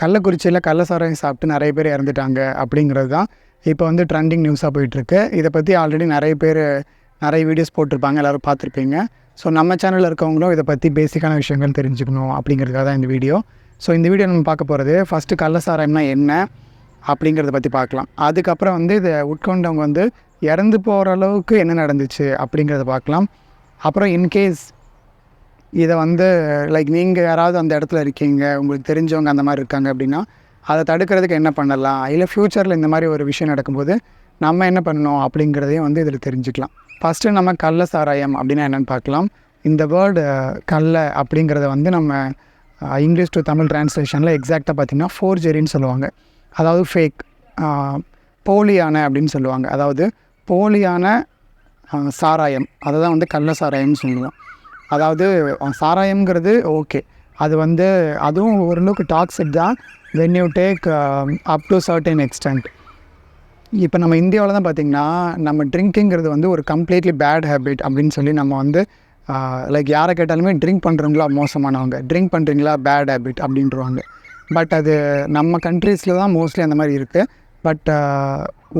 கள்ளக்குறிச்சியில் கள்ள சாராயம் சாப்பிட்டு நிறைய பேர் இறந்துட்டாங்க அப்படிங்கிறது தான் இப்போ வந்து ட்ரெண்டிங் நியூஸாக போயிட்டுருக்கு. இதை பற்றி ஆல்ரெடி நிறைய பேர் நிறைய வீடியோஸ் போட்டிருப்பாங்க எல்லோரும் பார்த்துருப்பீங்க. ஸோ நம்ம சேனலில் இருக்கவங்களும் இதை பற்றி பேசிக்கான விஷயங்கள் தெரிஞ்சுக்கணும் அப்படிங்கிறதுக்காக தான் இந்த வீடியோ ஸோ இந்த வீடியோ நம்ம பார்க்க போகிறது ஃபஸ்ட்டு கள்ள சாராயம்னா என்ன அப்படிங்கிறத பற்றி பார்க்கலாம். அதுக்கப்புறம் வந்து இதை உட்கொண்டவங்க வந்து இறந்து போகிற அளவுக்கு என்ன நடந்துச்சு அப்படிங்கிறத பார்க்கலாம். அப்புறம் இன்கேஸ் இதை வந்து லைக் நீங்கள் யாராவது அந்த இடத்துல இருக்கீங்க உங்களுக்கு தெரிஞ்சவங்க அந்த மாதிரி இருக்காங்க அப்படின்னா அதை தடுக்கிறதுக்கு என்ன பண்ணலாம்? இல்லை ஃப்யூச்சரில் இந்த மாதிரி ஒரு விஷயம் நடக்கும்போது நம்ம என்ன பண்ணணும் அப்படிங்கிறதையும் வந்து இதில் தெரிஞ்சுக்கலாம். ஃபஸ்ட்டு நம்ம கள்ள சாராயம் அப்படின்னா என்னென்னு பார்க்கலாம். இந்த வேர்டு கள்ள அப்படிங்கிறத வந்து நம்ம இங்கிலீஷ் டு தமிழ் ட்ரான்ஸ்லேஷனில் எக்ஸாக்டாக பார்த்திங்கன்னா ஃபோர்ஜெரின்னு சொல்லுவாங்க. அதாவது ஃபேக் போலியான அப்படின்னு சொல்லுவாங்க. அதாவது போலியான சாராயம். அதை தான் வந்து கள்ள சாராயம்னு சொல்லுவோம். அதாவது சாராயம்ங்கிறது ஓகே. அது வந்து அதுவும் ஓரளவுக்கு டாக்ஸிக் தான். When you take up to certain extent இப்போ நம்ம இந்தியாவில் தான் பார்த்திங்கன்னா நம்ம ட்ரிங்கிங்கிறது வந்து ஒரு கம்ப்ளீட்லி பேட் ஹேபிட் அப்படின்னு சொல்லி நம்ம வந்து லைக் யாரை கேட்டாலுமே ட்ரிங்க் பண்ணுறவங்களா மோசமானவங்க. ட்ரிங்க் பண்ணுறீங்களா பேட் ஹேபிட் அப்படின்றவாங்க. பட் அது நம்ம கண்ட்ரீஸில் தான் மோஸ்ட்லி அந்த மாதிரி இருக்குது பட்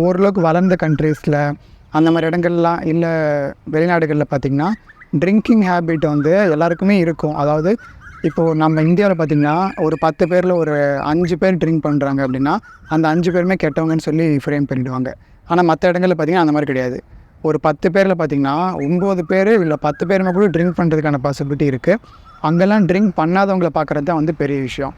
ஓரளவுக்கு வளர்ந்த கண்ட்ரீஸில் அந்த மாதிரி இடங்கள்லாம் இல்லை வெளிநாடுகளில் பார்த்திங்கன்னா ட்ரிங்கிங் ஹேபிட் வந்து எல்லாருக்குமே இருக்கும். அதாவது இப்போது நம்ம இந்தியாவில் பார்த்திங்கன்னா ஒரு பத்து பேரில் ஒரு அஞ்சு பேர் ட்ரிங்க் பண்ணுறாங்க அப்படின்னா அந்த அஞ்சு பேருமே கெட்டவங்கன்னு சொல்லி ஃப்ரேம் பண்ணிவிடுவாங்க ஆனால் மற்ற இடங்களில் பார்த்திங்கன்னா அந்த மாதிரி கிடையாது. ஒரு பத்து பேரில் பார்த்திங்கன்னா ஒம்பது பேர் இல்லை பத்து பேருமே கூட ட்ரிங்க் பண்ணுறதுக்கான பாசிபிலிட்டி இருக்குது அங்கெல்லாம் ட்ரிங்க் பண்ணாதவங்களை பார்க்குறது தான் வந்து பெரிய விஷயம்.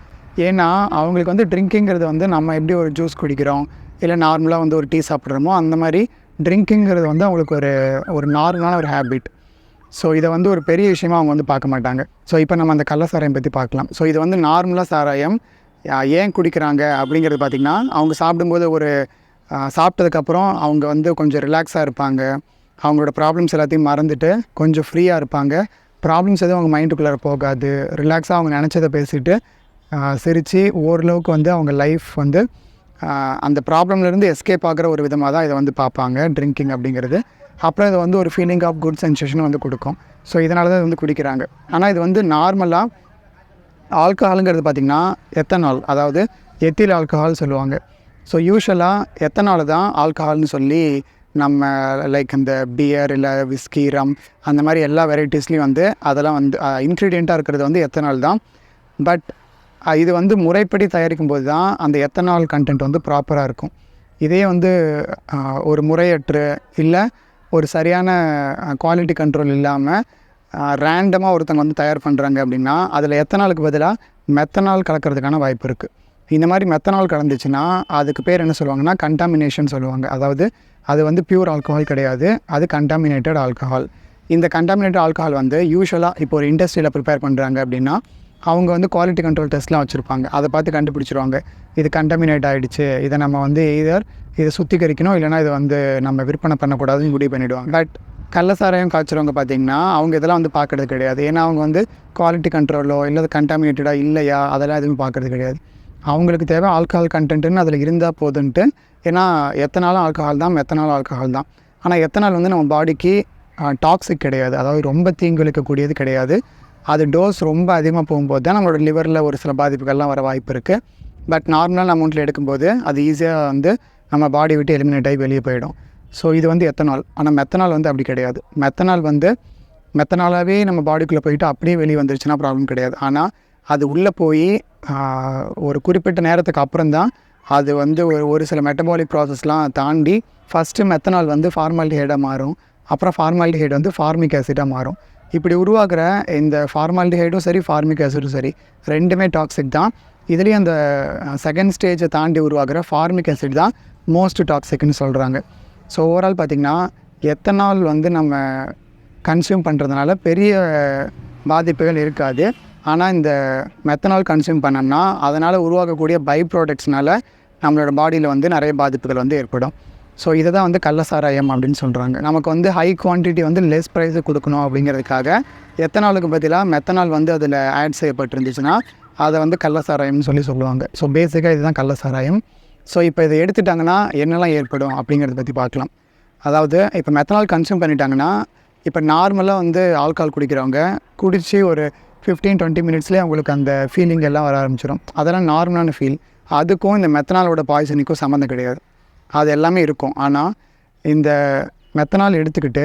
ஏன்னா அவங்களுக்கு வந்து ட்ரிங்கிங்கிறது வந்து நம்ம எப்படி ஒரு ஜூஸ் குடிக்கிறோம் இல்லை நார்மலாக வந்து ஒரு டீ சாப்பிட்றோமோ அந்த மாதிரி ட்ரிங்கிங்கிறது வந்து அவங்களுக்கு ஒரு ஒரு நார்மலான ஒரு ஹேபிட் ஸோ இதை வந்து ஒரு பெரிய விஷயமா அவங்க வந்து பார்க்க மாட்டாங்க. ஸோ இப்போ நம்ம அந்த கள்ள சாராயம் பற்றி பார்க்கலாம். ஸோ இது வந்து நார்மலாக சாராயம் ஏன் குடிக்கிறாங்க அப்படிங்கிறது பார்த்திங்கன்னா அவங்க சாப்பிடும்போது ஒரு சாப்பிட்டதுக்கப்புறம் அவங்க வந்து கொஞ்சம் ரிலாக்ஸாக இருப்பாங்க. அவங்களோட ப்ராப்ளம்ஸ் எல்லாத்தையும் மறந்துட்டு கொஞ்சம் ஃப்ரீயாக இருப்பாங்க. ப்ராப்ளம்ஸ் எதுவும் அவங்க மைண்டுக்குள்ளே போகாது. ரிலாக்ஸாக அவங்க நினச்சதை பேசிட்டு சிரித்து ஓரளவுக்கு வந்து அவங்க லைஃப் வந்து அந்த ப்ராப்ளம்லேருந்து எஸ்கேப் ஆகிற ஒரு விதமாக தான் இதை வந்து பார்ப்பாங்க ட்ரிங்கிங் அப்படிங்கிறது. அப்புறம் இது வந்து ஒரு ஃபீலிங் ஆஃப் குட் சென்சேஷன் வந்து கொடுக்கும். ஸோ இதனால தான் இது வந்து குடிக்கிறாங்க. ஆனால் இது வந்து நார்மலாக ஆல்கஹாலுங்கிறது பார்த்திங்கன்னா எத்தனால் அதாவது எத்தில் ஆல்கஹால் சொல்லுவாங்க. ஸோ யூஸ்வலாக எத்தனால் தான் ஆல்கஹால்னு சொல்லி நம்ம லைக் இந்த பியர் இல்லை விஸ்கி ரம் அந்த மாதிரி எல்லா வெரைட்டிஸ்லேயும் வந்து அதெல்லாம் வந்து இன்க்ரீடியண்ட்டாக இருக்கிறது வந்து எத்தனால் தான் பட் இது வந்து முறைப்படி தயாரிக்கும் போது தான் அந்த எத்தனால் கண்டென்ட் வந்து ப்ராப்பராக இருக்கும். இதே வந்து ஒரு முறையற்று இல்லை ஒரு சரியான குவாலிட்டி கண்ட்ரோல் இல்லாமல் ரேண்டமாக ஒருத்தங்க வந்து தயார் பண்ணுறாங்க அப்படின்னா அதில் எத்தனாலுக்கு பதிலாக மெத்தனால் கலக்கிறதுக்கான வாய்ப்பு இருக்குது இந்த மாதிரி மெத்தனால் கலந்துச்சுன்னா அதுக்கு பேர் என்ன சொல்லுவாங்கன்னா கண்டாமினேஷன் சொல்லுவாங்க. அதாவது அது வந்து பியூர் ஆல்கஹால் கிடையாது. அது கண்டாமினேட்டட் ஆல்கஹால் இந்த கண்டாமினேட்டட் ஆல்கஹால் வந்து யூஸ்வலாக இப்போ ஒரு இண்டஸ்ட்ரியில் ப்ரிப்பேர் பண்ணுறாங்க அப்படின்னா அவங்க வந்து குவாலிட்டி கண்ட்ரோல் டெஸ்ட்லாம் வச்சுருப்பாங்க. அதை பார்த்து கண்டுபிடிச்சிருவாங்க. இது கண்டமினேட் ஆகிடுச்சு இதை நம்ம வந்து இதர் இதை சுத்திகரிக்கணும் இல்லைனா இதை வந்து நம்ம விற்பனை பண்ணக்கூடாதுன்னு முடிவு பண்ணிவிடுவாங்க பட் கள்ளசாராயம் காய்ச்சறவங்க பார்த்தீங்கன்னா அவங்க இதெல்லாம் வந்து பார்க்கறது கிடையாது. ஏன்னா அவங்க வந்து குவாலிட்டி கண்ட்ரோலோ இல்லை கண்டாமினேட்டடாக இல்லையா? அதெல்லாம் எதுவும் பார்க்கறது கிடையாது. அவங்களுக்கு தேவை ஆல்கஹால் கண்டென்ட்டுன்னு அதில் இருந்தால் போதுன்ட்டு. ஏன்னா எத்தனாலும் ஆல்கஹால் தான் மெத்தனாலும் ஆல்கஹால் தான். ஆனால் எத்தனால் வந்து நம்ம பாடிக்கு டாக்ஸிக் கிடையாது. அதாவது ரொம்ப தீங்குவிக்கக்கூடியது கிடையாது. அது டோஸ் ரொம்ப அதிகமாக போகும்போது தான் நம்மளோட லிவரில் ஒரு சில பாதிப்புகள்லாம் வர வாய்ப்பு இருக்குது பட் நார்மலான அமௌண்ட்டில் எடுக்கும்போது அது ஈஸியாக வந்து நம்ம பாடி விட்டு எலிமினேட் ஆகி வெளியே போயிடும். ஸோ இது வந்து எத்தனால். ஆனால் மெத்தனால் வந்து அப்படி கிடையாது. மெத்தனால் வந்து மெத்தனாலாகவே நம்ம பாடிக்குள்ளே போயிட்டு அப்படியே வெளியே வந்துருச்சுன்னா ப்ராப்ளம் கிடையாது. ஆனால் அது உள்ளே போய் ஒரு குறிப்பிட்ட நேரத்துக்கு அப்புறம் தான் அது வந்து ஒரு ஒரு சில மெட்டபாலிக் ப்ராசஸ்லாம் தாண்டி ஃபஸ்ட்டு மெத்தனால் வந்து ஃபார்மாலிட்டிஹைடாக மாறும். அப்புறம் ஃபார்மாலிட்டிஹைடு வந்து ஃபார்மிக் ஆசிடாக மாறும். இப்படி உருவாகிற இந்த ஃபார்மாலிட்டிஹைடும் சரி ஃபார்மிக் ஆசிடும் சரி ரெண்டுமே டாக்ஸிக் தான். இதுலேயும் அந்த செகண்ட் ஸ்டேஜை தாண்டி உருவாகிற ஃபார்மிக் ஆசிட் தான் மோஸ்ட் டாக்ஸிக்னு சொல்கிறாங்க ஸோ ஓவரால் பார்த்திங்கன்னா எத்தனால் வந்து நம்ம கன்சியூம் பண்ணுறதுனால பெரிய பாதிப்புகள் இருக்காது. ஆனால் இந்த மெத்தனால் கன்சியூம் பண்ணோம்னா அதனால் உருவாகக்கூடிய பை ப்ராடக்ட்ஸ்னால நம்மளோட பாடியில் வந்து நிறைய பாதிப்புகள் வந்து ஏற்படும். ஸோ இதை தான் வந்து கள்ள சாராயம் அப்படின்னு சொல்கிறாங்க நமக்கு வந்து ஹை குவான்டிட்டி வந்து லெஸ் ப்ரைஸு கொடுக்கணும் அப்படிங்கிறதுக்காக எத்தனாலுக்கு பதிலாக மெத்தனால் வந்து அதில் ஆட் செய்யப்பட்டிருந்துச்சுன்னா அதை வந்து கள்ளசாராயம்னு சொல்லி சொல்லுவாங்க. ஸோ பேசிக்காக இதுதான் கள்ளசாராயம். ஸோ இப்போ இதை எடுத்துட்டாங்கன்னா என்னெல்லாம் ஏற்படும் அப்படிங்கிறத பற்றி பார்க்கலாம். அதாவது இப்போ மெத்தனால் கன்சியூம் பண்ணிட்டாங்கன்னா இப்போ நார்மலாக வந்து ஆல்கால் குடிக்கிறவங்க குடித்து ஒரு ஃபிஃப்டீன் டுவெண்ட்டி மினிட்ஸ்லேயே அவங்களுக்கு அந்த ஃபீலிங் எல்லாம் வர ஆரம்பிச்சிடும் அதெல்லாம் நார்மலான ஃபீல் அதுக்கும் இந்த மெத்தனாலோட பாய்சனுக்கும் சம்மந்தம் கிடையாது. அது எல்லாமே இருக்கும். ஆனால் இந்த மெத்தனால் எடுத்துக்கிட்டு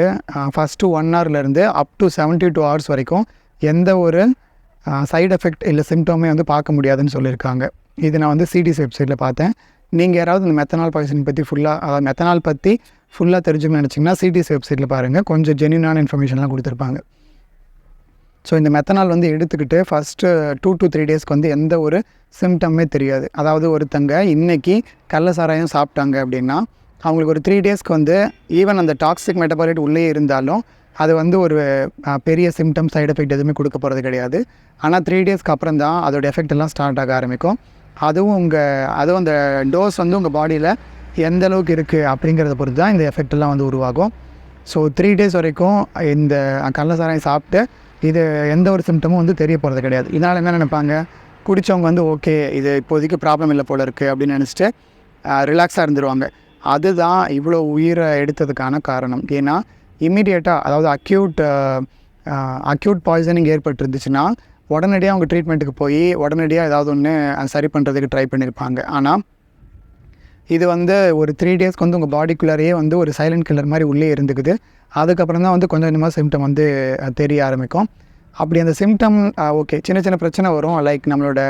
first one ஹவர்லேருந்து up to seventy two hours வரைக்கும் எந்த ஒரு சைடு எஃபெக்ட் இல்லை சிம்டமே வந்து பார்க்க முடியாதுன்னு சொல்லியிருக்காங்க. இது நான் வந்து சிடிசி வெப்சைட்டில் பார்த்தேன். நீங்கள் யாராவது இந்த மெத்தனால் பாய்சன் பற்றி ஃபுல்லாக அதாவது மெத்தனால் பற்றி ஃபுல்லாக தெரிஞ்சுக்கணும்னு நினச்சிங்கன்னா சிடிசி வெப்சைட்டில் பாருங்கள் கொஞ்சம் ஜென்யூனான இன்ஃபர்மேஷன்லாம் கொடுத்துருப்பாங்க. ஸோ இந்த மெத்தனால் வந்து எடுத்துக்கிட்டு ஃபஸ்ட்டு டூ டு த்ரீ டேஸ்க்கு வந்து எந்த ஒரு சிம்டமே தெரியாது. அதாவது ஒருத்தங்க இன்றைக்கி கள்ள சாராயம் சாப்பிட்டாங்க அப்படின்னா அவங்களுக்கு ஒரு த்ரீ டேஸ்க்கு வந்து ஈவன் அந்த டாக்ஸிக் மெட்டபாலைட் உள்ளே இருந்தாலும் அது வந்து ஒரு பெரிய சிம்டம் சைடு எஃபெக்ட் எதுவுமே கொடுக்க போகிறது கிடையாது. ஆனால் த்ரீ டேஸ்க்கு அப்புறம் தான் அதோட எஃபெக்ட் எல்லாம் ஸ்டார்ட் ஆக ஆரம்பிக்கும். அதுவும் உங்கள் அதுவும் அந்த டோஸ் வந்து உங்கள் பாடியில் எந்த அளவுக்கு இருக்குது அப்படிங்கிறத பொறுத்து தான் இந்த எஃபெக்ட்லாம் வந்து உருவாகும். ஸோ த்ரீ டேஸ் வரைக்கும் இந்த கள்ளசாராயம் சாப்பிட்டு இது எந்த ஒரு சிம்டமும் வந்து தெரிய போகிறது கிடையாது. இதனால் என்ன நினைப்பாங்க? குடித்தவங்க வந்து ஓகே இது இப்போதைக்கு ப்ராப்ளம் இல்லை போல இருக்குது அப்படின்னு நினச்சிட்டு ரிலாக்ஸாக இருந்துருவாங்க. அதுதான் இவ்வளோ உயிரை எடுத்ததுக்கான காரணம். ஏன்னா இம்மிடியேட்டாக அதாவது அக்யூட் அக்யூட் பாய்சனிங் ஏற்பட்டுருந்துச்சுன்னா உடனடியாக அவங்க ட்ரீட்மெண்ட்டுக்கு போய் உடனடியாக ஏதாவது ஒன்று சரி பண்ணுறதுக்கு ட்ரை பண்ணியிருப்பாங்க ஆனால் இது வந்து ஒரு த்ரீ டேஸ்க்கு வந்து உங்கள் பாடிக்குள்ளாரையே வந்து ஒரு சைலண்ட் கில்லர் மாதிரி உள்ளே இருந்துக்குது. அதுக்கப்புறம் தான் வந்து கொஞ்சம் கொஞ்சமாக சிம்டம் வந்து தெரிய ஆரம்பிக்கும். அப்படி அந்த சிம்டம் ஓகே சின்ன சின்ன பிரச்சனை வரும். லைக் நம்மளோட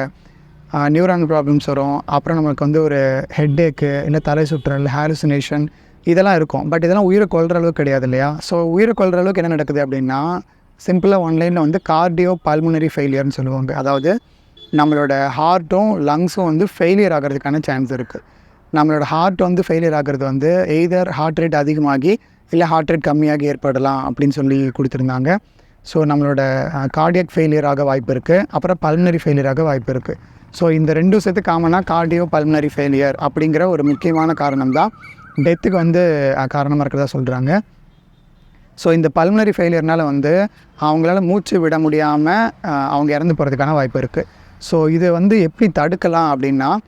நியூரான் ப்ராப்ளம்ஸ் வரும். அப்புறம் நம்மளுக்கு வந்து ஒரு ஹெட் ஏக்கு இல்லை தலை சுற்றல் ஹாலுசினேஷன் இதெல்லாம் இருக்கும். பட் இதெல்லாம் உயிரை கொள்கிற அளவுக்கு கிடையாது இல்லையா? ஸோ உயிரை கொள்கிற அளவுக்கு என்ன நடக்குது அப்படின்னா சிம்பிளாக ஒன்லைனில் வந்து கார்டியோ பல்முனரி ஃபெயிலியர்னு சொல்லுவாங்க. அதாவது நம்மளோட ஹார்ட்டும் லங்ஸும் வந்து ஃபெயிலியர் ஆகிறதுக்கான சான்ஸ் இருக்குது நம்மளோட ஹார்ட் வந்து ஃபெயிலியர் ஆகிறது வந்து எய்தர் ஹார்ட் ரேட் அதிகமாகி இல்லை ஹார்ட் ரேட் கம்மியாகி ஏற்படலாம் அப்படின்னு சொல்லி கொடுத்துருந்தாங்க. ஸோ நம்மளோட கார்டியக் ஃபெயிலியர் ஆக வாய்ப்பு இருக்குது அப்புறம் பல்மனரி ஃபெயிலியர் ஆக வாய்ப்பு இருக்குது ஸோ இந்த ரெண்டும் சேர்த்து காமனாக கார்டியோ பல்மனரி ஃபெயிலியர் அப்படிங்கிற ஒரு முக்கியமான காரணம் தான் டெத்துக்கு வந்து காரணமாக இருக்கிறதா சொல்கிறாங்க ஸோ இந்த பல்மனரி ஃபெயிலியர்னால் வந்து அவங்களால மூச்சு விட முடியாமல் அவங்க இறந்து போகிறதுக்கான வாய்ப்பு இருக்குது ஸோ இது வந்து எப்படி தடுக்கலாம் அப்படின்னா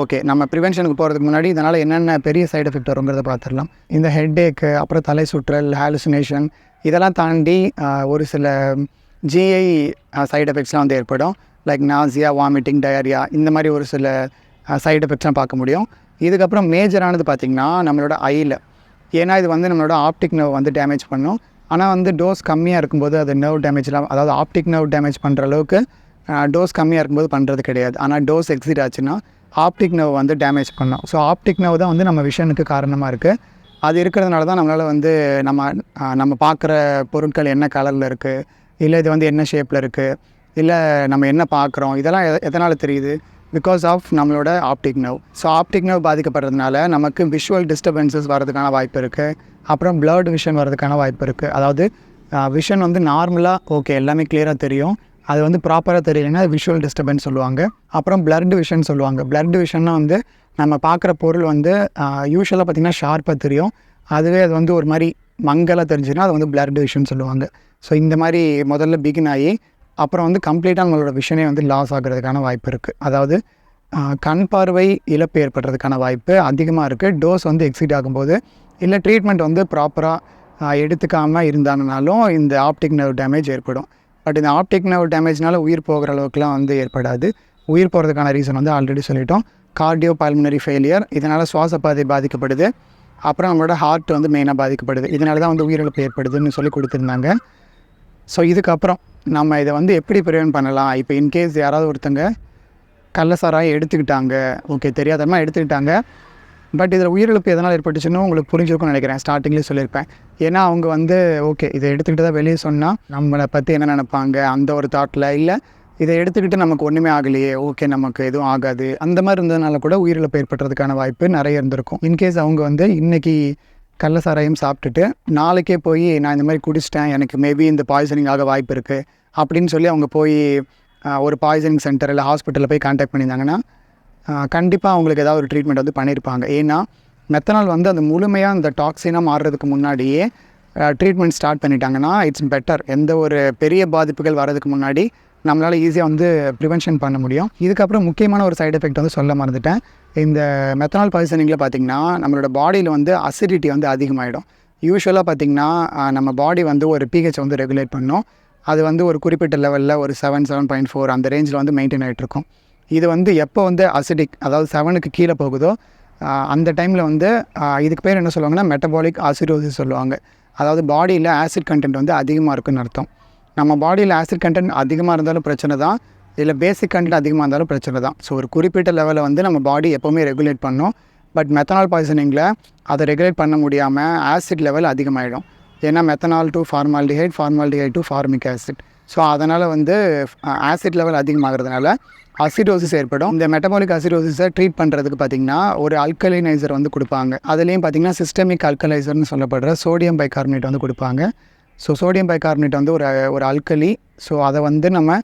ஓகே நம்ம ப்ரிவென்ஷனுக்கு போகிறதுக்கு முன்னாடி இதனால் என்னென்ன பெரிய சைடு எஃபெக்ட் வருங்கிறத பார்த்துடலாம் இந்த ஹெட்டேக்கு அப்புறம் தலை சுற்றல் ஹாலுசினேஷன் இதெல்லாம் தாண்டி ஒரு சில ஜிஐ சைடு எஃபெக்ட்ஸ்லாம் வந்து ஏற்படும். லைக் நாசியா வாமிட்டிங் டயரியா இந்த மாதிரி ஒரு சில சைடு எஃபெக்ட்ஸ்லாம் பார்க்க முடியும். இதுக்கப்புறம் மேஜரானது பார்த்திங்கன்னா நம்மளோட ஐயில் ஏன்னா இது வந்து நம்மளோட ஆப்டிக் நர்வ் வந்து டேமேஜ் பண்ணும். ஆனால் வந்து டோஸ் கம்மியாக இருக்கும்போது அது நர்வ் டேமேஜ்லாம் அதாவது ஆப்டிக் நர்வ் டேமேஜ் பண்ணுற அளவுக்கு டோஸ் கம்மியாக இருக்கும்போது பண்ணுறது கிடையாது. ஆனால் டோஸ் எக்ஸிட் ஆச்சுன்னா ஆப்டிக் நவ் வந்து டேமேஜ் பண்ணோம். ஸோ ஆப்டிக் நவ் தான் வந்து நம்ம விஷனுக்கு காரணமாக இருக்குது அது இருக்கிறதுனால தான் நம்மளால் வந்து நம்ம நம்ம பார்க்குற பொருட்கள் என்ன கலரில் இருக்குது இல்லை இது வந்து என்ன ஷேப்பில் இருக்குது இல்லை நம்ம என்ன பார்க்குறோம் இதெல்லாம் எதனால் தெரியுது? பிகாஸ் ஆஃப் நம்மளோட optic nerve so optic nerve பாதிக்கப்படுறதுனால நமக்கு விஷுவல் டிஸ்டர்பன்சஸ் வரதுக்கான வாய்ப்பு இருக்குது அப்புறம் பிளர்டு விஷன் வரதுக்கான வாய்ப்பு இருக்குது அதாவது விஷன் வந்து நார்மலாக ஓகே எல்லாமே கிளியராக தெரியும். அது வந்து ப்ராப்பராக தெரியலைன்னா விஷுவல் டிஸ்டர்பன்ஸ் சொல்லுவாங்க. அப்புறம் blurred விஷன் சொல்லுவாங்க. Blurred விஷன்னா வந்து நம்ம பார்க்குற பொருள் வந்து யூஸ்வலாக பார்த்திங்கன்னா ஷார்ப்பாக தெரியும். அதுவே அது வந்து ஒரு மாதிரி மங்கலாக தெரிஞ்சுன்னா அது வந்து blurred விஷன் சொல்லுவாங்க. ஸோ இந்த மாதிரி முதல்ல பிகின் ஆகி அப்புறம் வந்து கம்ப்ளீட்டாக நம்மளோட விஷனே வந்து லாஸ் ஆகிறதுக்கான வாய்ப்பு இருக்குது அதாவது கண் பார்வை இழப்பு ஏற்படுறதுக்கான வாய்ப்பு அதிகமாக இருக்குது டோஸ் வந்து எக்ஸிட் ஆகும்போது இல்லை ட்ரீட்மெண்ட் வந்து ப்ராப்பராக எடுத்துக்காமல் இருந்தாங்கனாலும் இந்த ஆப்டிக் நர்வ் டேமேஜ் ஏற்படும். பட் இந்த ஆப்டிக் நர்வ் டேமேஜ்னால உயிர் போகிற அளவுக்குலாம் வந்து ஏற்படாது. உயிர் போகிறதுக்கான ரீசன் வந்து ஆல்ரெடி சொல்லிட்டோம். கார்டியோ பல்முனரி ஃபெயிலியர் இதனால் சுவாச பாதை பாதிக்கப்படுது. அப்புறம் நம்மளோட ஹார்ட் வந்து மெயினாக பாதிக்கப்படுது. இதனால தான் வந்து உயிரிழப்பு ஏற்படுதுன்னு சொல்லி கொடுத்துருந்தாங்க. ஸோ இதுக்கப்புறம் நம்ம இதை வந்து எப்படி ப்ரிவென்ட் பண்ணலாம்? இப்போ இன்கேஸ் யாராவது ஒருத்தங்க கள்ளசாராயம் எடுத்துக்கிட்டாங்க. ஓகே தெரியாதமாக எடுத்துக்கிட்டாங்க. பட் இதில் உயிரிழப்பு எதனால் ஏற்பட்டுச்சுன்னு உங்களுக்கு புரிஞ்சிருக்கும்னு நினைக்கிறேன். ஸ்டார்டிங்லேயே சொல்லியிருப்பேன். ஏன்னா அவங்க வந்து ஓகே இதை எடுத்துக்கிட்டு தான் வெளியே சொன்னால் நம்மளை பற்றி என்ன நினைப்பாங்க? அந்த ஒரு தாட்டில் இல்லை இதை எடுத்துக்கிட்டு நமக்கு ஒன்றுமே ஆகலையே ஓகே நமக்கு எதுவும் ஆகாது. அந்த மாதிரி இருந்ததுனால கூட உயிரிழப்பு ஏற்படுறதுக்கான வாய்ப்பு நிறைய இருந்திருக்கும். இன்கேஸ் அவங்க வந்து இன்றைக்கி கள்ள சாராயம் சாப்பிட்டுட்டு நாளைக்கே போய் நான் இந்த மாதிரி குடிச்சிட்டேன் எனக்கு மேபி இந்த பாய்சனிங் ஆக வாய்ப்பு இருக்குது அப்படின்னு சொல்லி அவங்க போய் ஒரு பாய்சனிங் சென்டர் இல்லை ஹாஸ்பிட்டலில் போய் கான்டாக்ட் பண்ணியிருந்தாங்கன்னா கண்டிப்பாக அவங்களுக்கு ஏதாவது ஒரு ட்ரீட்மெண்ட் வந்து பண்ணியிருப்பாங்க ஏன்னா மெத்தனால் வந்து அந்த முழுமையாக அந்த டாக்ஸினாக மாறுறதுக்கு முன்னாடியே ட்ரீட்மெண்ட் ஸ்டார்ட் பண்ணிட்டாங்கன்னா இட்ஸ் பெட்டர் எந்த ஒரு பெரிய பாதிப்புகள் வர்றதுக்கு முன்னாடி நம்மளால் ஈஸியாக வந்து ப்ரிவென்ஷன் பண்ண முடியும். இதுக்கப்புறம் முக்கியமான ஒரு சைடு எஃபெக்ட் வந்து சொல்ல மறந்துட்டேன். இந்த மெத்தனால் பாய்சனிங்கில் பார்த்திங்கன்னா நம்மளோட பாடியில் வந்து அசிடிட்டி வந்து அதிகமாகிடும் யூஸ்வலாக பார்த்திங்கன்னா நம்ம பாடி வந்து ஒரு பிஹெச் வந்து ரெகுலேட் பண்ணும். அது வந்து ஒரு குறிப்பிட்ட லெவலில் ஒரு செவன் செவன் பாயிண்ட் ஃபோர் அந்த ரேஞ்சில் வந்து மெயின்டைன் ஆகிட்டு இருக்கும் இது வந்து எப்போ வந்து அசிடிக் அதாவது செவனுக்கு கீழே போகுதோ அந்த டைமில் வந்து இதுக்கு பேர் என்ன சொல்லுவாங்கன்னா மெட்டபாலிக் ஆசிடோசிஸ் சொல்லுவாங்க. அதாவது பாடியில் ஆசிட் கண்டென்ட் வந்து அதிகமாக இருக்குன்னு அர்த்தம். நம்ம பாடியில் ஆசிட் கண்டென்ட் அதிகமாக இருந்தாலும் பிரச்சனை தான் இல்லை பேசிக் கண்டென்ட் அதிகமாக இருந்தாலும் பிரச்சனை தான். ஸோ ஒரு குறிப்பிட்ட லெவலில் வந்து நம்ம பாடி எப்போவுமே ரெகுலேட் பண்ணோம். பட் மெத்தனால் பாய்சனிங்கில் அதை ரெகுலேட் பண்ண முடியாமல் ஆசிட் லெவல் அதிகமாகிடும் ஏன்னா methanol to formaldehyde formaldehyde to formic acid so அதனால் வந்து ஆசிட் லெவல் அதிகமாகிறதுனால அசிடோசிஸ் ஏற்படும். இந்த மெட்டபாலிக் அசிடோசிஸை ட்ரீட் பண்ணுறதுக்கு பார்த்தீங்கன்னா ஒரு அல்கலைனைசர் வந்து கொடுப்பாங்க. அதுலேயும் பார்த்தீங்கன்னா சிஸ்டமிக் அல்கலைசர்னு சொல்லப்படுற சோடியம் பைகார்பனேட் வந்து கொடுப்பாங்க. ஸோ சோடியம் பைகார்பனேட் வந்து ஒரு ஒரு அல்கலி ஸோ அதை வந்து நம்ம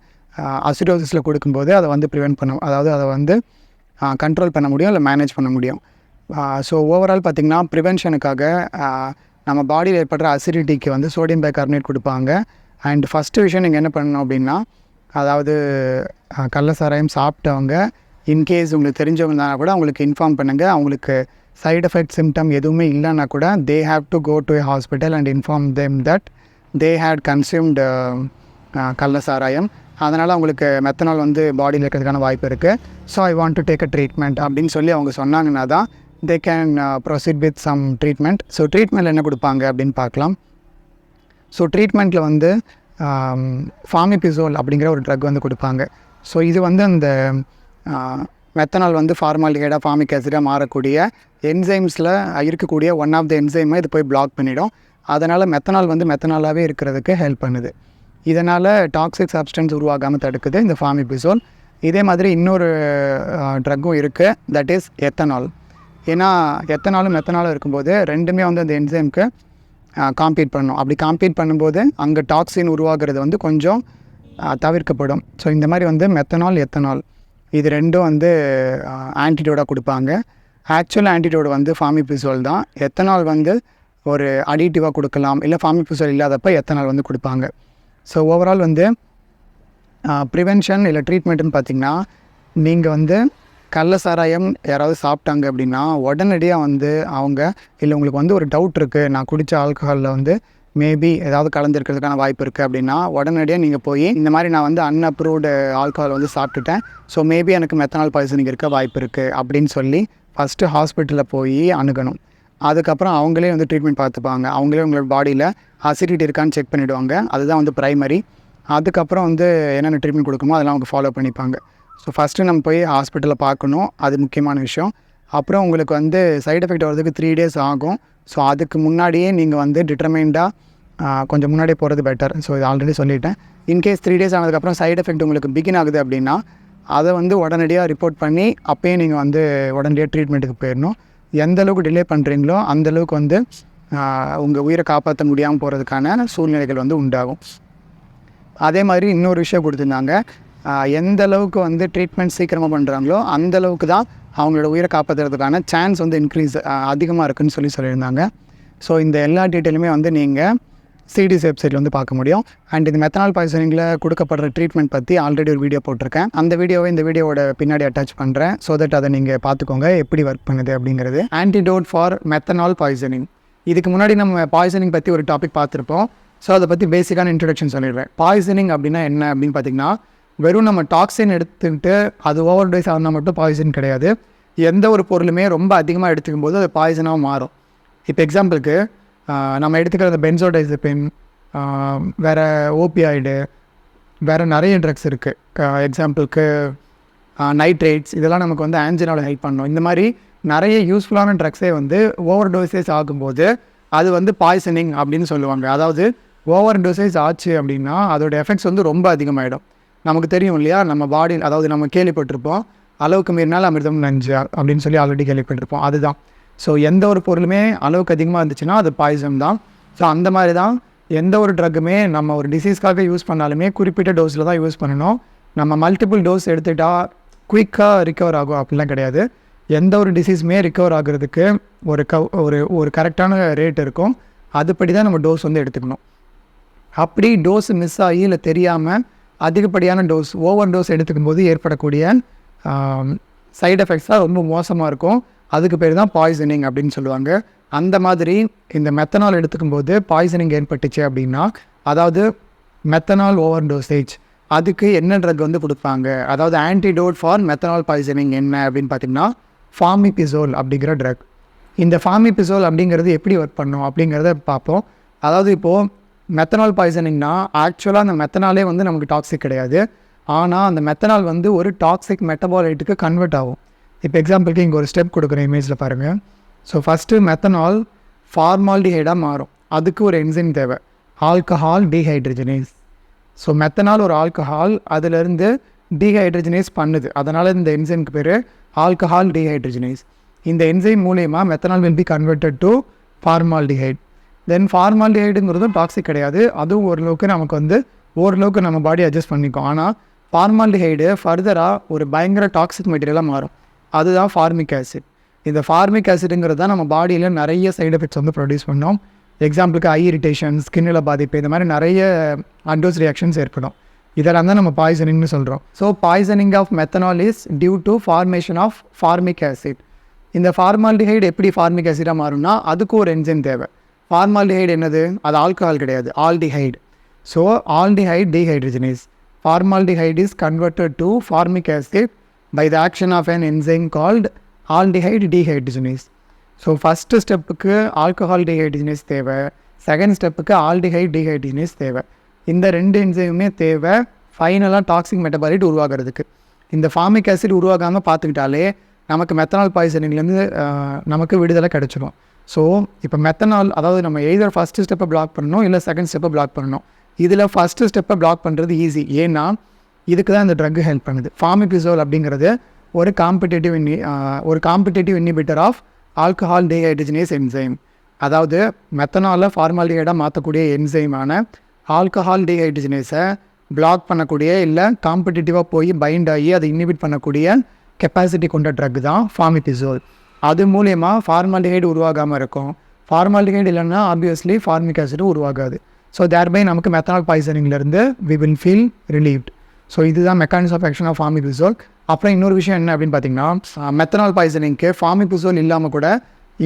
அசிடோசிஸில் கொடுக்கும்போது அதை வந்து ப்ரிவெண்ட் பண்ண அதாவது அதை வந்து கண்ட்ரோல் பண்ண முடியும் இல்லை மேனேஜ் பண்ண முடியும். ஸோ ஓவரால் பார்த்திங்கன்னா ப்ரிவென்ஷனுக்காக நம்ம பாடியில் ஏற்படுற அசிடிட்டிக்கு வந்து சோடியம் பைகார்பனேட் கொடுப்பாங்க. அண்ட் ஃபஸ்ட்டு விஷயம் நீங்கள் என்ன பண்ணணும் அப்படின்னா அதாவது கள்ள சாராயம் சாப்பிட்டவங்க இன்கேஸ் உங்களுக்கு தெரிஞ்சவங்க கூட அவங்களுக்கு இன்ஃபார்ம் பண்ணுங்கள் அவங்களுக்கு சைடு எஃபெக்ட் சிம்டம் எதுவுமே இல்லைன்னா கூட they have to go to hospital and inform them that they had consumed கள்ள சாராயம் அதனால் அவங்களுக்கு மெத்தனால் வந்து பாடியில் இருக்கிறதுக்கான வாய்ப்பு இருக்குது so I want to take a treatment அப்படின்னு சொல்லி அவங்க சொன்னாங்கன்னா தான் they can proceed with some treatment so treatment என்ன கொடுப்பாங்க அப்படின்னு பார்க்கலாம். ஸோ ட்ரீட்மெண்ட்டில் வந்து ஃபார்மிபிசோல் அப்படிங்கிற ஒரு ட்ரக் வந்து கொடுப்பாங்க. ஸோ இது வந்து அந்த மெத்தனால் வந்து ஃபார்மாலிகேடாக ஃபார்மிக் ஆசிடாக மாறக்கூடிய என்சைம்ஸில் இருக்கக்கூடிய ஒன் ஆஃப் த என்சைமை இது போய் பிளாக் பண்ணிடும். அதனால் மெத்தனால் வந்து மெத்தனாலாகவே இருக்கிறதுக்கு ஹெல்ப் பண்ணுது. இதனால் டாக்ஸிக் சப்ஸ்டன்ஸ் உருவாகாமல் தடுக்குது இந்த ஃபார்மிபிசோல் இதே மாதிரி இன்னொரு ட்ரக்கும் இருக்குது தட் இஸ் எத்தனால் ஏன்னா எத்தனாலும் மெத்தனாலும் இருக்கும்போது ரெண்டுமே வந்து அந்த என்சைமுக்கு காம்பீட் பண்ணும். அப்படி காம்பீட் பண்ணும்போது அங்கே டாக்ஸின் உருவாகிறது வந்து கொஞ்சம் தவிர்க்கப்படும். ஸோ இந்த மாதிரி வந்து மெத்தனால் எத்தனால் இது ரெண்டும் வந்து ஆன்டிடோடாக கொடுப்பாங்க. ஆக்சுவல் ஆன்டிடோடு வந்து ஃபார்மிபிசோல் தான். எத்தனால் வந்து ஒரு அடிட்டிவாக கொடுக்கலாம். இல்லை ஃபார்மிபிசோல் இல்லாதப்ப எத்தனால் வந்து கொடுப்பாங்க. ஸோ ஓவரால் வந்து ப்ரிவென்ஷன் இல்லை ட்ரீட்மெண்ட்டுன்னு பார்த்தீங்கன்னா நீங்கள் வந்து கள்ள சாராயம் யாராவது சாப்பிட்டாங்க அப்படின்னா உடனடியாக வந்து அவங்க இல்லை உங்களுக்கு வந்து ஒரு டவுட் இருக்குது நான் குடித்த ஆல்கஹாலில் வந்து மேபி ஏதாவது கலந்துருக்கிறதுக்கான வாய்ப்பு இருக்குது அப்படின்னா உடனடியாக நீங்கள் போய் இந்த மாதிரி நான் வந்து அன்அப்ரூவ்டு ஆல்கஹால் வந்து சாப்பிட்டுட்டேன். ஸோ மேபி எனக்கு மெத்தனால் பாய்சனிங் இருக்க வாய்ப்பு இருக்குது அப்படின்னு சொல்லி ஃபஸ்ட்டு ஹாஸ்பிட்டலில் போய் அணுகணும். அதுக்கப்புறம் அவங்களே வந்து ட்ரீட்மெண்ட் பார்த்துப்பாங்க. அவங்களே உங்களோட பாடியில் அசிடிட்டி இருக்கான்னு செக் பண்ணிவிடுவாங்க அதுதான் வந்து ப்ரைமரி அதுக்கப்புறம் வந்து என்னென்ன ட்ரீட்மெண்ட் கொடுக்குமோ அதெல்லாம் அவங்க ஃபாலோ பண்ணிப்பாங்க. ஸோ ஃபஸ்ட்டு நம்ம போய் ஹாஸ்பிட்டலில் பார்க்கணும். அது முக்கியமான விஷயம். அப்புறம் உங்களுக்கு வந்து சைடு எஃபெக்ட் வர்றதுக்கு த்ரீ டேஸ் ஆகும். ஸோ அதுக்கு முன்னாடியே நீங்கள் வந்து டிட்டர்மைண்டாக கொஞ்சம் முன்னாடியே போகிறது பெட்டர் ஸோ இது ஆல்ரெடி சொல்லிட்டேன். இன்கேஸ் த்ரீ டேஸ் ஆனதுக்கப்புறம் சைடு எஃபெக்ட் உங்களுக்கு பிகின் ஆகுது அப்படின்னா அதை வந்து உடனடியாக ரிப்போர்ட் பண்ணி அப்போயே நீங்கள் வந்து உடனடியாக ட்ரீட்மெண்ட்டுக்கு போயிடணும். எந்த அளவுக்கு டிலே பண்ணுறீங்களோ அந்த அளவுக்கு வந்து உங்கள் உயிரை காப்பாற்ற முடியாமல் போகிறதுக்கான சூழ்நிலைகள் வந்து உண்டாகும். அதே மாதிரி இன்னொரு விஷயம் கொடுத்துருந்தாங்க. எந்த அளவுக்கு வந்து ட்ரீட்மெண்ட் சீக்கிரமாக பண்ணுறாங்களோ அந்த அளவுக்கு தான் அவங்களோட உயிரை காப்பாற்றுறதுக்கான சான்ஸ் வந்து இன்க்ரீஸ் அதிகமாக இருக்குன்னு சொல்லி சொல்லியிருந்தாங்க. ஸோ இந்த எல்லா டீட்டெயிலுமே வந்து நீங்கள் சிடிஸ் வெப்சைட்டில் வந்து பார்க்க முடியும். அண்ட் இந்த மெத்தனால் பாய்சனிங்கில் கொடுக்கப்படுற ட்ரீட்மெண்ட் பற்றி ஆல்ரெடி ஒரு வீடியோ போட்டிருக்கேன். அந்த வீடியோவை இந்த வீடியோவோட பின்னாடி அட்டாச் பண்ணுறேன் ஸோ தட் அதை நீங்கள் பார்த்துக்கோங்க. எப்படி ஒர்க் பண்ணுது அப்படிங்கிறது. ஆன்டிடோட் ஃபார் மெத்தனால் பாய்சனிங் இதுக்கு முன்னாடி நம்ம பாய்சனிங் பற்றி ஒரு டாபிக் பார்த்துருப்போம். ஸோ அதை பற்றி பேசிக்கான இன்ட்ரடக்ஷன் சொல்லிடுறேன். பாய்சனிங் அப்படின்னா என்ன அப்படின்னு பார்த்தீங்கன்னா வெறும் நம்ம டாக்ஸின் எடுத்துக்கிட்டு அது ஓவர் டேஸ் ஆனால் மட்டும் பாய்சன் கிடையாது. எந்த ஒரு பொருளுமே ரொம்ப அதிகமாக எடுத்துக்கும் போது அது பாய்சனாக மாறும். இப்போ எக்ஸாம்பிளுக்கு நம்ம எடுத்துக்கிற அந்த பென்சோடைசிபின் வேறு ஓபியாய்டு வேறு நிறைய ட்ரக்ஸ் இருக்குது எக்ஸாம்பிளுக்கு நைட்ரேட்ஸ் இதெல்லாம் நமக்கு வந்து ஆன்ஜினாவில் ஹெல்ப் பண்ணும். இந்த மாதிரி நிறைய யூஸ்ஃபுல்லான ட்ரக்ஸே வந்து ஓவர் டோசேஜ் ஆகும்போது அது வந்து பாய்சனிங் அப்படின்னு சொல்லுவாங்க. அதாவது ஓவர் டோசேஜ் ஆச்சு அப்படின்னா அதோட எஃபெக்ட்ஸ் வந்து ரொம்ப அதிகமாகிடும் நமக்கு தெரியும் இல்லையா? நம்ம பாடி அதாவது நம்ம கேள்விப்பட்டிருப்போம் அளவுக்கு மீறினால் அமிர்தம் நஞ்சு அப்படின்னு சொல்லி ஆல்ரெடி கேள்விப்பட்டிருப்போம். அதுதான். ஸோ எந்த ஒரு பொருளுமே அளவுக்கு அதிகமாக இருந்துச்சுன்னா அது பாய்சன் தான். ஸோ அந்த மாதிரி தான் எந்த ஒரு ட்ரக்குமே நம்ம ஒரு டிசீஸ்க்காக யூஸ் பண்ணாலுமே குறிப்பிட்ட டோஸில் தான் யூஸ் பண்ணணும். நம்ம மல்டிபிள் டோஸ் எடுத்துக்கிட்டால் குயிக்காக ரிக்கவர் ஆகும் அப்படிலாம் கிடையாது. எந்த ஒரு டிசீஸுமே ரிக்கவர் ஆகிறதுக்கு ஒரு க ஒரு ஒரு கரெக்டான ரேட் இருக்கும். அதுபடி தான் நம்ம டோஸ் வந்து எடுத்துக்கணும். அப்படி டோஸ் மிஸ் ஆகி இல்லை தெரியாமல் அதிகப்படியான டோஸ் ஓவர் டோஸ் எடுத்துக்கும் போது ஏற்படக்கூடிய சைடு எஃபெக்ட்ஸாக ரொம்ப மோசமாக இருக்கும். அதுக்கு பேர் தான் பாய்சனிங் அப்படின்னு சொல்லுவாங்க. அந்த மாதிரி இந்த மெத்தனால் எடுத்துக்கும் போது பாய்சனிங் ஏற்பட்டுச்சு அப்படின்னா அதாவது மெத்தனால் ஓவர் டோசேஜ் அதுக்கு என்ன ட்ரக் வந்து கொடுப்பாங்க? அதாவது ஆன்டிடோட் ஃபார் மெத்தனால் பாய்சனிங் என்ன அப்படின்னு பார்த்தீங்கன்னா ஃபார்மிபிசோல் அப்படிங்கிற ட்ரக் இந்த ஃபார்மிபிசோல் அப்படிங்கிறது எப்படி ஒர்க் பண்ணும் அப்படிங்கிறத பார்ப்போம். அதாவது இப்போது மெத்தனால் பாய்சனிங்னா ஆக்சுவலாக அந்த மெத்தனாலே வந்து நமக்கு டாக்ஸிக் கிடையாது. ஆனால் அந்த மெத்தனால் வந்து ஒரு டாக்ஸிக் மெட்டபாலைட்டுக்கு கன்வெர்ட் ஆகும். இப்போ எக்ஸாம்பிளுக்கு இங்கே ஒரு ஸ்டெப் கொடுக்குற இமேஜில் பாருங்கள் ஸோ ஃபஸ்ட்டு மெத்தனால் ஃபார்மால்டிஹைடாக மாறும். அதுக்கு ஒரு என்சைம் தேவை. ஆல்கஹால் டீஹைட்ரஜனேஸ் ஸோ மெத்தனால் ஒரு ஆல்கஹால் அதிலிருந்து டீஹைட்ரஜனேஸ் பண்ணுது. அதனால் இந்த என்சைம்க்கு பேர் ஆல்கஹால் டீஹைட்ரஜனேஸ் இந்த என்சைம் மூலயமா methanol will be converted to formaldehyde then ஃபார்மால்டிஹைடுங்கிறதும் toxic கிடையாது. அதுவும் ஓரளவுக்கு நமக்கு வந்து ஓரளவுக்கு நம்ம பாடி அட்ஜஸ்ட் பண்ணிக்கும். ஆனால் ஃபார்மால்டிஹைடு ஃபர்தராக ஒரு பயங்கர டாக்ஸிக் மெட்டீரியலாக மாறும். அதுதான் ஃபார்மிக் ஆசிட் இந்த ஃபார்மிக் ஆசிடுங்கிறது தான் நம்ம பாடியில் நிறைய சைடு எஃபெக்ட்ஸ் வந்து ப்ரொடியூஸ் பண்ணோம். எக்ஸாம்பிளுக்கு ஐ இரிட்டேஷன் ஸ்கின்னில் பாதிப்பு இந்த மாதிரி நிறைய அட்வர்ஸ் ரியாக்ஷன்ஸ் ஏற்படும். இதெல்லாம் தான் நம்ம பாய்சனிங்னு சொல்கிறோம் so poisoning of methanol is due to formation of formic acid இந்த ஃபார்மால்டிஹைடு எப்படி ஃபார்மிக் ஆசிடாக மாறும்னா அதுக்கு ஒரு என்ஜின் தேவை. ஃபார்மால்டிஹைடு என்னது? அது ஆல்கஹால் கிடையாது. Aldehyde so aldehyde dehydrogenase formaldehyde is converted to formic acid by the action of an enzyme called aldehyde dehydrogenase so first ஸ்டெப்புக்கு ஆல்கஹால் டீஹைட்ரஜனேஸ் தேவை. செகண்ட் ஸ்டெப்புக்கு ஆல்டிஹைட் டீஹைட்ரஜனேஸ் தேவை. இந்த ரெண்டு என்சைமுமே தேவை. ஃபைனலாக டாக்ஸிக் மெட்டபாலிட் உருவாகிறதுக்கு. இந்த ஃபார்மிக் ஆசிட் உருவாகாமல் பார்த்துக்கிட்டாலே நமக்கு மெத்தனால் பாய்சனிங்லேருந்து நமக்கு விடுதலை கிடச்சிடும் ஸோ இப்போ மெத்தனால் அதாவது நம்ம எய்தர் ஃபஸ்ட்டு ஸ்டெப்பை பிளாக் பண்ணணும் இல்லை செகண்ட் ஸ்டெப்பை பிளாக் பண்ணணும். இதில் ஃபஸ்ட்டு ஸ்டெப்பை பிளாக் பண்ணுறது ஈஸி ஏன்னா இதுக்கு தான் இந்த ட்ரக் ஹெல்ப் பண்ணுது. ஃபார்மிபிசோல் அப்படிங்கிறது ஒரு காம்படேட்டிவ் இன்னி ஒரு competitive inhibitor of alcohol dehydrogenase enzyme அதாவது மெத்தனாலில் ஃபார்மாலிட்டியாக மாற்றக்கூடிய என்சைமான ஆல்கஹால் டீஹைட்ரஜனேஸை பிளாக் பண்ணக்கூடிய இல்லை காம்படிட்டிவாக போய் பைண்ட் ஆகி அதை இன்னிபிட் பண்ணக்கூடிய கெப்பாசிட்டி கொண்ட ட்ரக் தான் ஃபார்மிபிசோல் அது மூலயமா ஃபார்மாலிஹைடு உருவாகாமல் இருக்கும். ஃபார்மாலிஹைடு இல்லைன்னா ஆப்வியஸ்லி ஃபார்மிக் ஆசிட் உருவாகாது. ஸோ தேர்பை நமக்கு methanol பாய்சனிங்லேருந்து we will feel relieved so இதுதான் mechanism of action of fomepizole அப்புறம் இன்னொரு விஷயம் என்ன அப்படின்னு பார்த்தீங்கன்னா மெத்தனால் பாய்சனிங்க்கு ஃபார்மிபிசோல் இல்லாமல் கூட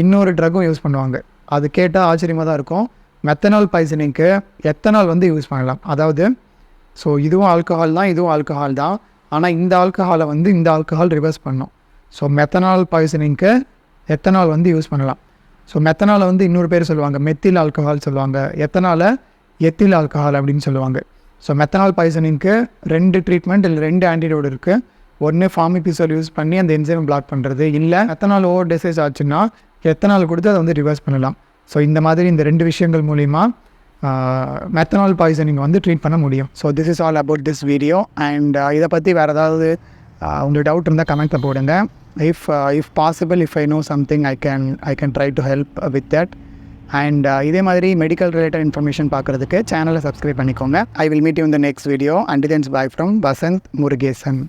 இன்னொரு ட்ரக்கும் யூஸ் பண்ணுவாங்க. அது கேட்டால் ஆச்சரியமாக தான் இருக்கும். மெத்தனால் பாய்சனிங்க்கு எத்தனால் வந்து யூஸ் பண்ணலாம்? அதாவது ஸோ இதுவும் ஆல்கஹால் தான் இதுவும் ஆல்கஹால் தான். ஆனால் இந்த ஆல்கஹாலை வந்து இந்த ஆல்கஹால் ரிவர்ஸ் பண்ணும். ஸோ மெத்தனால் பாய்சனிங்க்கு எத்தனால் வந்து யூஸ் பண்ணலாம்? ஸோ மெத்தனாலை வந்து இன்னொரு பேர் சொல்லுவாங்க மெத்தில் ஆல்கஹால் சொல்லுவாங்க. எத்தனாலை? எத்தில் ஆல்கஹால் அப்படின்னு சொல்லுவாங்க. ஸோ மெத்தனால் பாய்சனிங்க்கு ரெண்டு ட்ரீட்மெண்ட் இல்லை ரெண்டு ஆன்டிடோட் இருக்குது ஒன்று ஃபார்மிபிசோல் யூஸ் பண்ணி அந்த என்சைமை பிளாக் பண்ணுறது இல்லை மெத்தனால் ஓவர் டெசேஜ் ஆச்சுன்னா எத்தனால் கொடுத்து அதை வந்து ரிவர்ஸ் பண்ணலாம். ஸோ இந்த மாதிரி இந்த ரெண்டு விஷயங்கள் மூலிமா மெத்தனால் பாய்சனிங் வந்து ட்ரீட் பண்ண முடியும். So this is all about this video and இதை பற்றி வேறு ஏதாவது உங்களுக்கு டவுட் இருந்தால் கமெண்ட்டில் போடுங்க. If if possible if I know something I can I can try to help with that and இதே மாதிரி மெடிக்கல் ரிலேட்டட் இன்ஃபர்மேஷன் பார்க்குறதுக்கு சேனலை சப்ஸ்கிரைப் பண்ணிக்கோங்க. ஐ வில் மீட் யூ இந்த next video and thanks bye from Vasanth Murugesan